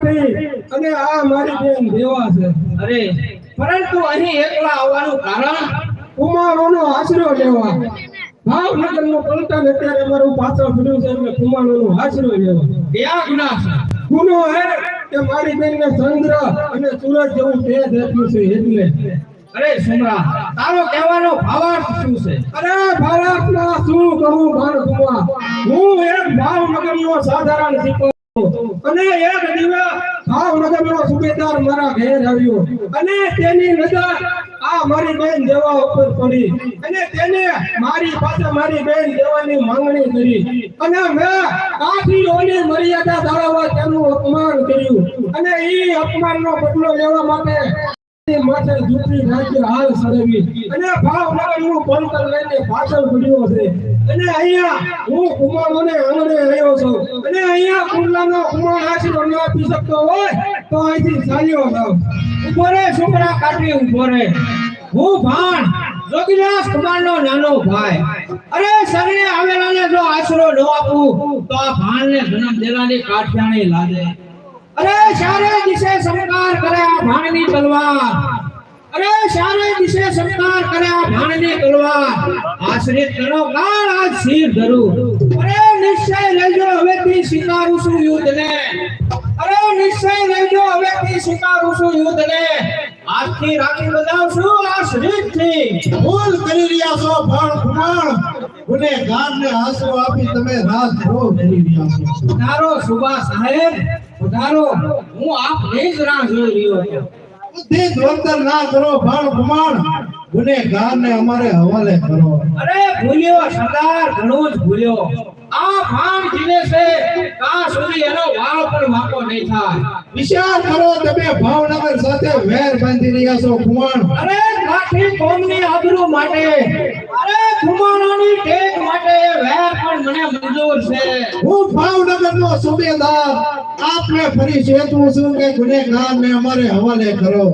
અને આ મારી બેન દેવા છે. અરે. પરંતુ અહીં એકલા આવવાનું કારણ કુમારોનો આશરો લેવા. ભાવનગરનું પલટન અત્યારે મારું પાછળ પડ્યું છે એટલે કુમારોનો આશરો લેવા. કયા ગુના છે ગુનો હે કે મારી બેનને ચંદ્ર અને સૂરજ જેવું તે દેખ્યું છે એટલે. અરે સુમરા તારો કહેવાનો ભાવાર્થ શું છે? અરે ભારતના શું કહું ભાણકુમા હું એક ભાવનગરનો સાધારણ સિપાહી અને એક દિવસ ભાવનગરનો સુબેદાર મારા ઘેર આવ્યો. અને તેની નજર આ મારી બેન દેવા ઉપર પડી. અને તેને મારી પાસે મારી બેન દેવાની માંગણી કરી. અને મેં કાઠીઓની મર્યાદા જાળવવા તેનું અપમાન કર્યું. અને એ અપમાનનો બદલો લેવા માટે માથે ઝૂંપડી રાજ્ય હાલ સરવી અને ભાવનગરનું પંકજ લઈને પાછળ પડ્યો છે. અને અહીંયા હું કુમારોને આંગણે રહ્યો છું. અને અહીંયા કુંડલાનો કુમાર આશીર્વાદ ન આપી શકતો હોય તો અહીંથી ચાલ્યો જાવ ઊભો રે, છોકરા કાઢી ઊભો રે. હું ભાણ, જોગીદાસ કુમારનો નાનો ભાઈ. અરે શરણે આવેલાને જો આશરો ન આપું, તો આ ભાણને જન્મ દેવાની કાઠિયાણી લાગે. અરે ચારે દિશે સંકાર કરે આ ભાણની તલવાર. અરે ચારે દિશે સંકાર કરે આ ભાણની તલવાર. આશ્રિત કરો, ગાળ આજ શિર ધરું. અરે, નિશ્ચય લેજો, હવેથી સ્વીકારું છું યુદ્ધને. અરે નિશ્ચય લેજો હવેથી સ્વીકારું છું યુદ્ધને. આજથી રાખી બજાવશું આ શરીરથી. ભૂલ કરી રહ્યા છો ભણ ભણ ગુનેગારને આશરો આપી તમે રાજદ્રોહ કરી રહ્યા છો. ઉધારો સુભા સાહેબ ઉધારો. હું આપની જ રાહ જોઈ રહ્યો છું. બુદ્ધિ દ્વંતર ના કરો ભણ ભણ ગુનેગારને અમારે હવાલે કરો અરે ભૂલ્યો સરદાર ઘણું જ ભૂલ્યો. આ જીવે છે ત્યાં સુધી એનો વાળ પણ વાંકો નહીં થાય. વિચાર કરો તમે ભાવનગર સાથે વેર બાંધી રહ્યા છો કુમાર અરે કાઠી કોમની આબરૂ માટે અરે ખુમાણોની ટેક માટે વેર પણ મને મંજૂર છે. હું ભાવનગર નો સુબેદાર. આપને ફરી ચેતવું છું કે ગુનેગારને અમારે હવાલે કરો.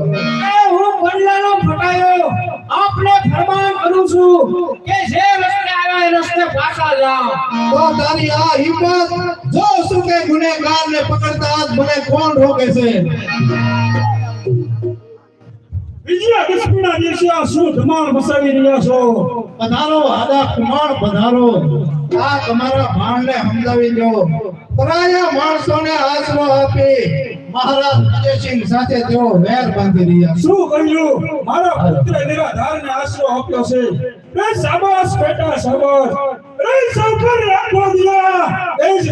તો તારી આ હિંમત જો શું કે ગુનેગારને પકડતા આજ મને કોણ રોકે છે? વિજયા દસમીના દિવસે આ શું ધમાલ મચાવી રહ્યા છો? પધારો આદા કુમાર પધારો. આ તમારા ભાણને સમજાવી દો. પરાયા માણસોને આશરો આપી મહારાજ વિજયસિંહ સાથે તેઓ વેર બાંધી રહ્યા શું કર્યું? મારા પુત્ર નિરાધારને આશરો આપ્યો છે. એ શાબાશ બેટા શાબાશ. અખર રાખવા દિયા એ જ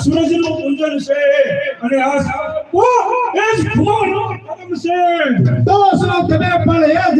સૂરજનું પૂજન છે અને આ ઓ એ જ ભૂલ છે દોસ્તો તમે પણ એ જ